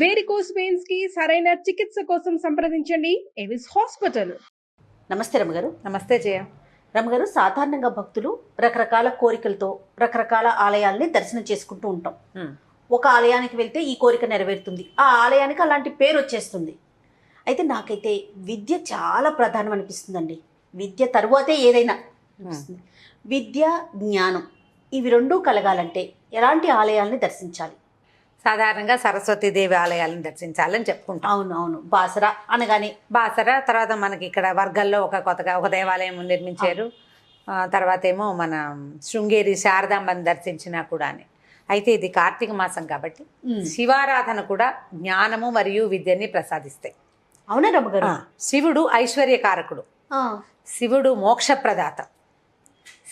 Varicose వెయిన్స్కి సరైన చికిత్స కోసం సంప్రదించండి. ఎవిస్ హాస్పిటల్ నమస్తే రమ్మగారు నమస్తే జయ. రమ్మగారు సాధారణంగా భక్తులు రకరకాల కోరికలతో రకరకాల ఆలయాల్ని దర్శనం చేసుకుంటూ ఉంటాం. ఒక ఆలయానికి వెళ్తే ఈ కోరిక నెరవేరుతుంది. ఆ ఆలయానికి అలాంటి పేరు వచ్చేస్తుంది. అయితే నాకైతే విద్య చాలా ప్రధానం అనిపిస్తుందండి. విద్య తరువాతే ఏదైనా విద్య జ్ఞానం ఇవి రెండూ కలగాలంటే ఎలాంటి ఆలయాల్ని దర్శించాలి? సాధారణంగా సరస్వతి దేవి ఆలయాలను దర్శించాలని చెప్పుకుంటాం. అవును అవును. బాసరా అనగానే బాసర తర్వాత మనకి ఇక్కడ వర్గల్లో ఒక కొత్తగా ఒక దేవాలయం నిర్మించారు. తర్వాత ఏమో మన శృంగేరి శారదాంబని దర్శించినా కూడా అయితే ఇది కార్తీక మాసం కాబట్టి శివారాధన కూడా జ్ఞానము మరియు విద్యని ప్రసాదిస్తాయి. అవునా రమ్మగారు? శివుడు ఐశ్వర్యకారకుడు. శివుడు మోక్షప్రదాత.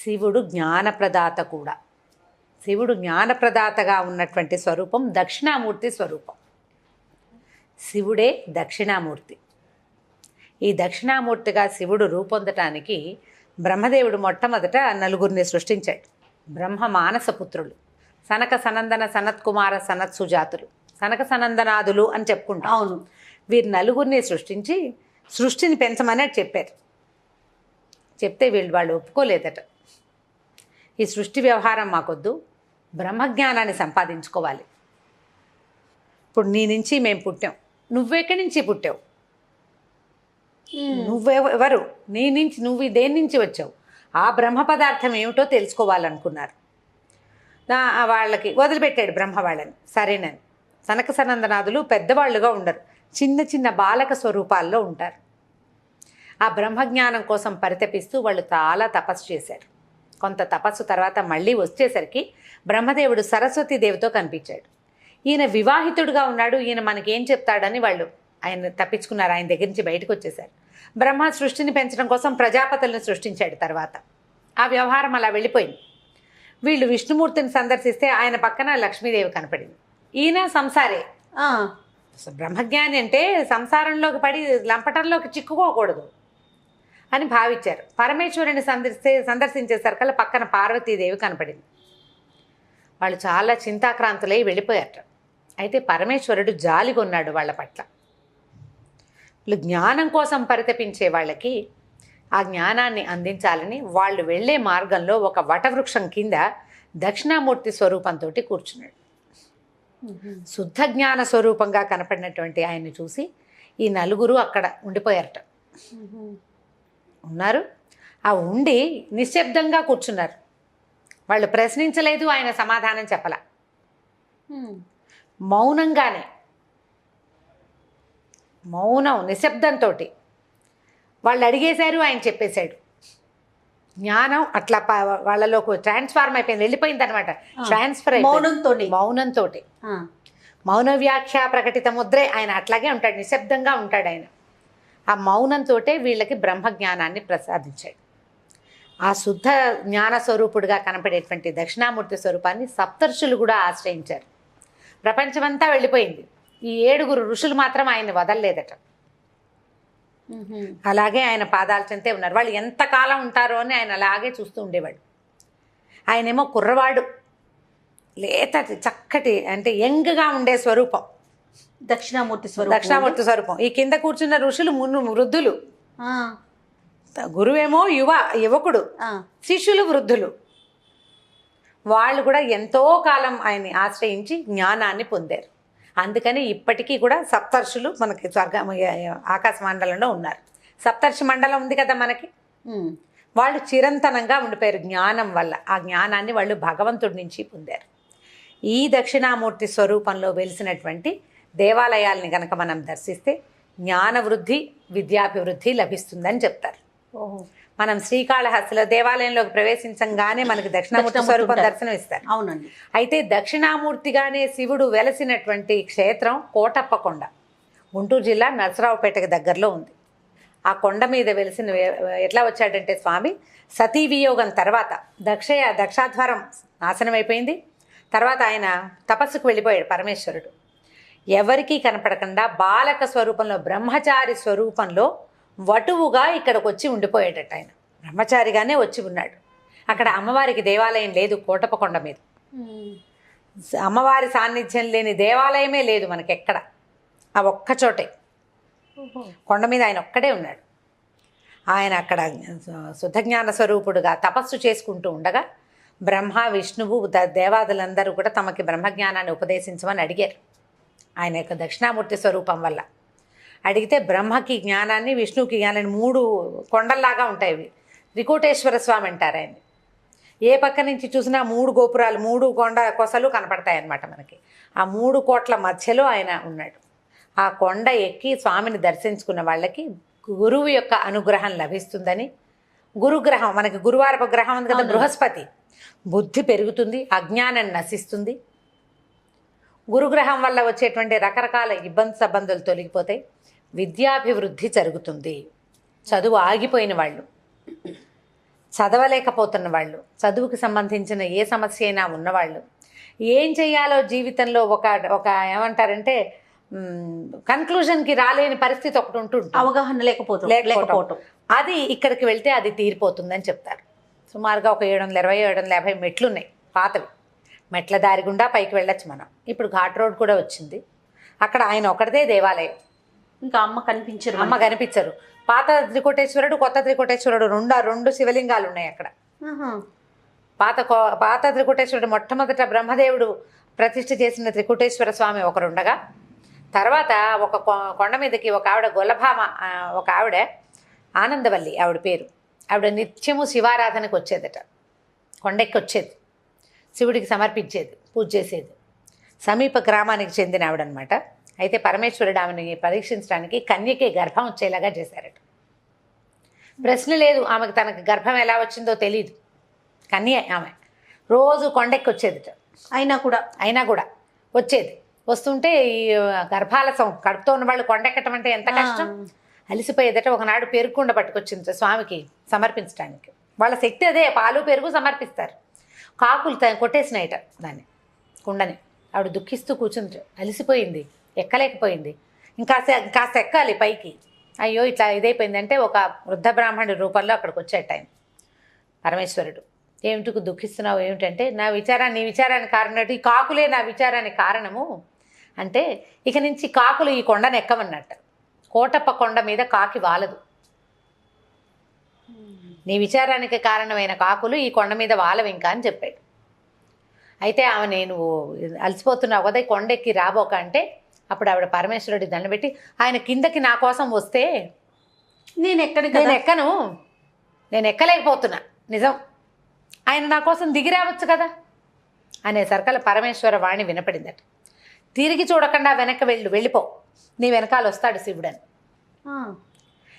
శివుడు జ్ఞానప్రదాత కూడా. శివుడు జ్ఞానప్రదాతగా ఉన్నటువంటి స్వరూపం దక్షిణామూర్తి స్వరూపం. శివుడే దక్షిణామూర్తి. ఈ దక్షిణామూర్తిగా శివుడు రూపొందటానికి బ్రహ్మదేవుడు మొట్టమొదట నలుగురిని సృష్టించాడు. బ్రహ్మ మానస పుత్రులు. సనక సనందన సనత్కుమార సనత్ సుజాతులు. సనక సనందనాదులు అని చెప్పుకుంటాం. అవును. వీరు నలుగురిని సృష్టించి సృష్టిని పెంచమని చెప్పారు. చెప్తే వీళ్ళు వాళ్ళు ఒప్పుకోలేదట. ఈ సృష్టి వ్యవహారం మాకొద్దు. బ్రహ్మజ్ఞానాన్ని సంపాదించుకోవాలి. ఇప్పుడు నీ నుంచి మేము పుట్టాం. నువ్వెక్కడి నుంచి పుట్టావు? నువ్వెవరు? నీ నుంచి నువ్వు దేని నుంచి వచ్చావు? ఆ బ్రహ్మ పదార్థం ఏమిటో తెలుసుకోవాలనుకున్నారు. వాళ్ళకి వదిలిపెట్టాడు బ్రహ్మ వాళ్ళని. సరేనని. సనక సనందనాథులు పెద్దవాళ్ళుగా ఉండరు. చిన్న చిన్న బాలక స్వరూపాల్లో ఉంటారు. ఆ బ్రహ్మజ్ఞానం కోసం పరితపిస్తూ వాళ్ళు చాలా తపస్సు చేశారు. కొంత తపస్సు తర్వాత మళ్ళీ వచ్చేసరికి బ్రహ్మదేవుడు సరస్వతి దేవితో కనిపించాడు. ఈయన వివాహితుడుగా ఉన్నాడు ఈయన మనకేం చెప్తాడని వాళ్ళు ఆయన తప్పించుకున్నారు ఆయన దగ్గర నుంచి బయటకు వచ్చేసారు బ్రహ్మ సృష్టిని పెంచడం కోసం ప్రజాపతులను సృష్టించాడు తర్వాత. ఆ వ్యవహారం అలా వెళ్ళిపోయింది. వీళ్ళు విష్ణుమూర్తిని సందర్శిస్తే ఆయన పక్కన లక్ష్మీదేవి కనపడింది. ఈయన సంసారే. బ్రహ్మజ్ఞాని అంటే సంసారంలోకి పడి లంపటంలోకి చిక్కుకోకూడదు అని భావించారు. పరమేశ్వరుని సందర్శిస్తే సందర్శించేసరికల్లా పక్కన పార్వతీదేవి కనపడింది. వాళ్ళు చాలా చింతాక్రాంతులై వెళ్ళిపోయారట. అయితే పరమేశ్వరుడు జాలిగొన్నాడు వాళ్ళ పట్ల. వీళ్ళు జ్ఞానం కోసం పరితపించే వాళ్ళకి ఆ జ్ఞానాన్ని అందించాలని వాళ్ళు వెళ్ళే మార్గంలో ఒక వటవృక్షం కింద దక్షిణామూర్తి స్వరూపంతో కూర్చున్నాడు. శుద్ధ జ్ఞాన స్వరూపంగా కనపడినటువంటి ఆయన్ని చూసి ఈ నలుగురు అక్కడ ఉండిపోయారట. ఉన్నారు. ఆ ఉండి నిశ్శబ్దంగా కూర్చున్నారు. వాళ్ళు ప్రశ్నించలేదు ఆయన సమాధానం చెప్పల. మౌనంగానే మౌనం నిశ్శబ్దంతో వాళ్ళు అడిగేశారు ఆయన చెప్పేశాడు. జ్ఞానం అట్లా వాళ్ళలోకి ట్రాన్స్ఫార్మ్ అయిపోయింది వెళ్ళిపోయింది అనమాట ట్రాన్స్ఫర్. మౌనంతో ఆ, మౌన వ్యాఖ్య ప్రకటిత ముద్రే ఆయన అట్లాగే ఉంటాడు నిశ్శబ్దంగా ఉంటాడు ఆయన. ఆ మౌనంతో వీళ్ళకి బ్రహ్మ జ్ఞానాన్ని ప్రసాదించాడు. ఆ శుద్ధ జ్ఞాన స్వరూపుడుగా కనపడేటువంటి దక్షిణామూర్తి స్వరూపాన్ని సప్తర్షులు కూడా ఆశ్రయించారు. ప్రపంచమంతా వెళ్ళిపోయింది. ఈ ఏడుగురు ఋషులు మాత్రం ఆయన్ని వదలలేదట. అలాగే ఆయన పాదాల చెంతే ఉన్నారు. వాళ్ళు ఎంతకాలం ఉంటారో అని ఆయన అలాగే చూస్తూ ఉండేవాడు. ఆయనేమో కుర్రవాడు. లేత చక్కటి అంటే యంగ్గా ఉండే స్వరూపం. దక్షిణామూర్తి స్వరూపం దక్షిణామూర్తి స్వరూపం. ఈ కింద కూర్చున్న ఋషులు మున్ను వృద్ధులు గురువేమో యువ యువకుడు శిష్యులు వృద్ధులు. వాళ్ళు కూడా ఎంతో కాలం ఆయన్ని ఆశ్రయించి జ్ఞానాన్ని పొందారు. అందుకని ఇప్పటికీ కూడా సప్తర్షులు మనకి స్వర్గ ఆకాశ మండలంలో ఉన్నారు. సప్తర్షి మండలం ఉంది కదా మనకి? వాళ్ళు చిరంతనంగా ఉండిపోయారు జ్ఞానం వల్ల. ఆ జ్ఞానాన్ని వాళ్ళు భగవంతుడి నుంచి పొందారు. ఈ దక్షిణామూర్తి స్వరూపంలో వెలిసినటువంటి దేవాలయాల్ని కనుక మనం దర్శిస్తే జ్ఞాన వృద్ధి విద్యాభివృద్ధి లభిస్తుందని చెప్తారు. మనం శ్రీకాళహస్తిలో దేవాలయంలోకి ప్రవేశించంగానే మనకి దక్షిణామూర్తి స్వరూపం. దర్శనం ఇస్తారు అవునండి. అయితే దక్షిణామూర్తిగానే శివుడు వెలసినటువంటి క్షేత్రం కోటప్పకొండ. గుంటూరు జిల్లా నరసరావుపేటకి దగ్గరలో ఉంది. ఆ కొండ మీద వెలిసిన ఎట్లా వచ్చాడంటే స్వామి సతీ వియోగం తర్వాత దక్షయ దక్షాధ్వరం నాశనం అయిపోయింది తర్వాత ఆయన తపస్సుకు వెళ్ళిపోయాడు పరమేశ్వరుడు. ఎవరికీ కనపడకుండా బాలక స్వరూపంలో బ్రహ్మచారి స్వరూపంలో వటువుగా ఇక్కడికి వచ్చి ఉండిపోయాడట ఆయన. బ్రహ్మచారిగానే వచ్చి ఉన్నాడు. అక్కడ అమ్మవారికి దేవాలయం లేదు కోటపకొండ మీద. అమ్మవారి సాన్నిధ్యం లేని దేవాలయమే లేదు మనకెక్కడ. ఆ ఒక్క చోటే. కొండ మీద ఆయన ఒక్కడే ఉన్నాడు. ఆయన అక్కడ శుద్ధజ్ఞాన స్వరూపుడుగా తపస్సు చేసుకుంటూ ఉండగా బ్రహ్మ విష్ణువు దేవాదులందరూ కూడా తమకి బ్రహ్మజ్ఞానాన్ని ఉపదేశించమని అడిగారు. ఆయన యొక్క దక్షిణామూర్తి స్వరూపం వల్ల. అడిగితే బ్రహ్మకి జ్ఞానాన్ని విష్ణువుకి జ్ఞానాన్ని మూడు కొండల్లాగా ఉంటాయి ఇవి. త్రికోటేశ్వర స్వామి అంటారు ఆయన ఏ పక్క నుంచి చూసినా మూడు గోపురాలు మూడు కొండ కొసలు కనపడతాయి అన్నమాట మనకి. ఆ మూడు కోట్ల మధ్యలో ఆయన ఉన్నాడు. ఆ కొండ ఎక్కి స్వామిని దర్శించుకున్న వాళ్ళకి గురువు యొక్క అనుగ్రహం లభిస్తుందని. గురుగ్రహం మనకి గురువారపు గ్రహం ఉంది కదా. బృహస్పతి. బుద్ధి పెరుగుతుంది అజ్ఞానం నశిస్తుంది. గురుగ్రహం వల్ల వచ్చేటువంటి రకరకాల ఇబ్బంది సబ్బందులు తొలగిపోతాయి. విద్యాభివృద్ధి జరుగుతుంది. చదువు ఆగిపోయిన వాళ్ళు చదవలేకపోతున్న వాళ్ళు చదువుకి సంబంధించిన ఏ సమస్య అయినా ఉన్నవాళ్ళు ఏం చేయాలో జీవితంలో ఒక ఒక ఏమంటారంటే కన్క్లూజన్కి రాలేని పరిస్థితి ఒకటి ఉంటుంటుంది అవగాహన లేకపోవటం. లేకపోవటం. అది ఇక్కడికి వెళ్తే అది తీరిపోతుందని చెప్తారు. సుమారుగా ఒక ఏడు వందల ఇరవై ఏడు వందల యాభై మెట్లు ఉన్నాయి పాతవి. మెట్ల దారి గుండా పైకి వెళ్ళొచ్చు మనం. ఇప్పుడు ఘాట్ రోడ్ కూడా వచ్చింది. అక్కడ ఆయన ఒకటిదే దేవాలయం. ఇంకా అమ్మ కనిపించరు అమ్మ కనిపించరు. పాత త్రికోటేశ్వరుడు కొత్త త్రికోటేశ్వరుడు రెండు రెండు శివలింగాలు ఉన్నాయి అక్కడ. పాత కో- పాత త్రికుటేశ్వరుడు మొట్టమొదట బ్రహ్మదేవుడు ప్రతిష్ఠ చేసిన త్రికుటేశ్వర స్వామి ఒకరుండగా తర్వాత ఒక కొండ మీదకి ఒక ఆవిడ గొల్లభామ ఒక ఆవిడ ఆనందవల్లి ఆవిడ పేరు. ఆవిడ నిత్యము శివారాధనకు వచ్చేదట. కొండెక్కి వచ్చేది శివుడికి సమర్పించేది పూజ చేసేది. సమీప గ్రామానికి చెందిన ఆవిడనమాట. అయితే పరమేశ్వరుడు ఆమెను పరీక్షించడానికి కన్యకే గర్భం వచ్చేలాగా చేశారట. ప్రశ్న లేదు ఆమెకు తనకి గర్భం ఎలా వచ్చిందో తెలియదు కన్య ఆమె. రోజు కొండెక్కి వచ్చేదిట. అయినా కూడా. అయినా కూడా వచ్చేది. వస్తుంటే ఈ గర్భాలసం కడుపుతో ఉన్న వాళ్ళు కొండెక్కటం అంటే ఎంత కష్టం? అలిసిపోయేదట. ఒకనాడు పెరుగుకుండ పట్టుకొచ్చింది స్వామికి సమర్పించడానికి వాళ్ళ శక్తి అదే పాలు పెరుగు సమర్పిస్తారు. కాకులు కొట్టేసినాయట దాన్ని కుండని. ఆవిడ దుఃఖిస్తూ కూర్చుంది అలిసిపోయింది. ఎక్కలేకపోయింది. ఇంకా కాస్త ఎక్కాలి పైకి. అయ్యో ఇట్లా ఇదైపోయింది అంటే ఒక వృద్ధ బ్రాహ్మణుడి రూపంలో అక్కడికి వచ్చే టైం. పరమేశ్వరుడు ఏమిటికి దుఃఖిస్తున్నావు? ఏమిటంటే నా విచారాన్ని నీ విచారానికి కారణం ఈ కాకులే నా విచారానికి కారణము. అంటే ఇక నుంచి కాకులు ఈ కొండను ఎక్కమన్నట్టు. కోటప్ప కొండ మీద కాకి వాలదు. నీ విచారానికి కారణమైన కాకులు ఈ కొండ మీద వాలవు ఇంకా అని చెప్పాడు. అయితే ఆమె నేను అలసిపోతున్నావు కదా ఈ కొండెక్కి రాబోక అంటే అప్పుడు ఆవిడ పరమేశ్వరుడి దండ పెట్టి ఆయన కిందకి నా కోసం వస్తే నేను ఎక్కడికి నేను ఎక్కను నేను ఎక్కలేకపోతున్నా నిజం. ఆయన నా కోసం దిగి రావచ్చు కదా? అనే సరకల పరమేశ్వర వాణి వినపడిందట. తిరిగి చూడకుండా వెనక్కి వెళ్ళు వెళ్ళిపో. నీ వెనకాల వస్తాడు శివుడని.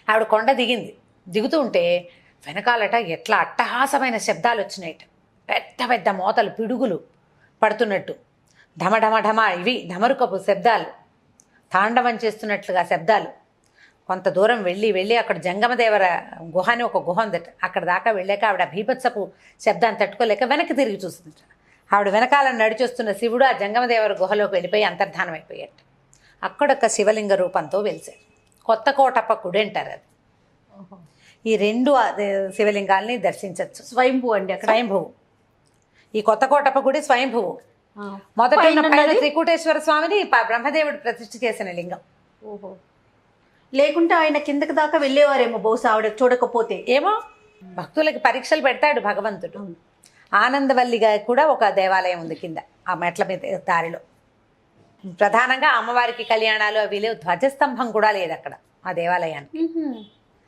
ఆవిడ కొండ దిగింది. దిగుతూ ఉంటే వెనకాలట ఎట్లా అట్టహాసమైన శబ్దాలు వచ్చినాయట పెద్ద పెద్ద మోతలు పిడుగులు పడుతున్నట్టు. ఢమ ఢమ ఢమ ఇవి ఢమరుకపు శబ్దాలు. తాండవం చేస్తున్నట్లుగా శబ్దాలు. కొంత దూరం వెళ్ళి వెళ్ళి అక్కడ జంగమదేవర గుహ అని ఒక గుహ ఉందట. అక్కడ దాకా వెళ్ళాక ఆవిడ భీభత్సపు శబ్దాన్ని తట్టుకోలేక వెనక్కి తిరిగి చూస్తుందట ఆవిడ వెనకాల నడిచొస్తున్న శివుడు ఆ జంగమదేవర గుహలోకి వెళ్ళిపోయి అంతర్ధానం అయిపోయాట అక్కడొక శివలింగ రూపంతో వెలిశారు కొత్త కోటప్ప కుడి అంటారు అది. ఈ రెండు శివలింగాల్ని దర్శించవచ్చు స్వయంభూ అండి స్వయంభువు. ఈ కొత్త కోటప్ప గుడి స్వయంభువు. మొదట? త్రికూటేశ్వర స్వామిని బ్రహ్మదేవుడు ప్రతిష్ఠ చేసిన లింగం. ఓహో. లేకుంటే ఆయన కిందకి దాకా వెళ్ళేవారేమో బహుశా ఆవిడ చూడకపోతే. ఏమో? భక్తులకి పరీక్షలు పెడతాడు భగవంతుడు. ఆనందవల్లిగా కూడా ఒక దేవాలయం ఉంది కింద ఆ మెట్ల మీద దారిలో. ప్రధానంగా అమ్మవారికి కళ్యాణాలు అవి లేవు. ధ్వజస్తంభం కూడా లేదు అక్కడ ఆ దేవాలయానికి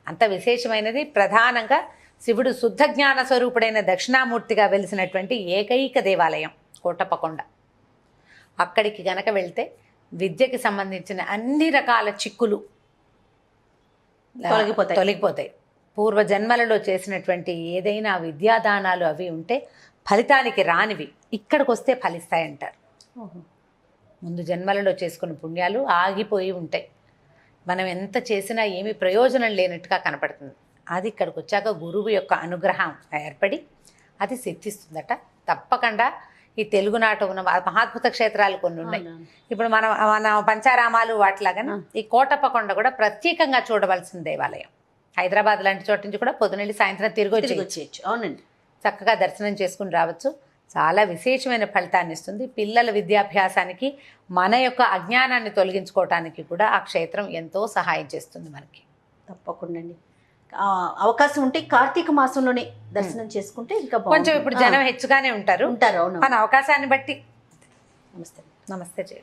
అంత విశేషమైనది. ప్రధానంగా శివుడు శుద్ధ జ్ఞాన స్వరూపుడైన దక్షిణామూర్తిగా వెలిసినటువంటి ఏకైక దేవాలయం. కోటప్పకొండ. అక్కడికి గనక వెళ్తే విద్యకి సంబంధించిన అన్ని రకాల చిక్కులు తొలగిపోతాయి. తొలగిపోతాయి. పూర్వ జన్మలలో చేసినటువంటి ఏదైనా విద్యాదానాలు అవి ఉంటే ఫలితానికి రానివి. ఇక్కడికి వస్తే ఫలిస్తాయంటారు ముందు జన్మలలో చేసుకున్న పుణ్యాలు ఆగిపోయి ఉంటాయి. మనం ఎంత చేసినా ఏమీ ప్రయోజనం లేనట్టుగా కనపడుతుంది. అది ఇక్కడికి వచ్చాక గురువు యొక్క అనుగ్రహం ఏర్పడి అది సిద్ధిస్తుందట. తప్పకుండా ఈ తెలుగునాట ఉన్న మహాద్భుత క్షేత్రాలు కొన్ని ఉన్నాయి. ఇప్పుడు మనం మన పంచారామాలు వాటిలాగానే ఈ కోటప్పకొండ కూడా ప్రత్యేకంగా చూడవలసిన దేవాలయం. హైదరాబాద్ లాంటి చోట నుంచి కూడా పొద్దునెళ్ళి సాయంత్రం తిరిగి వచ్చి వచ్చేయచ్చు. అవునండి. చక్కగా దర్శనం చేసుకుని రావచ్చు. చాలా విశేషమైన ఫలితాన్ని ఇస్తుంది. పిల్లల విద్యాభ్యాసానికి మన యొక్క అజ్ఞానాన్ని తొలగించుకోవటానికి కూడా ఆ క్షేత్రం ఎంతో సహాయం చేస్తుంది మనకి. తప్పకుండా అండి. అవకాశం ఉంటే కార్తీక మాసంలోనే దర్శనం చేసుకుంటే ఇంకా కొంచెం. ఇప్పుడు జనం హెచ్చుగానే ఉంటారు. ఉంటారు అవును. మన అవకాశాన్ని బట్టి నమస్తే. నమస్తే జయ.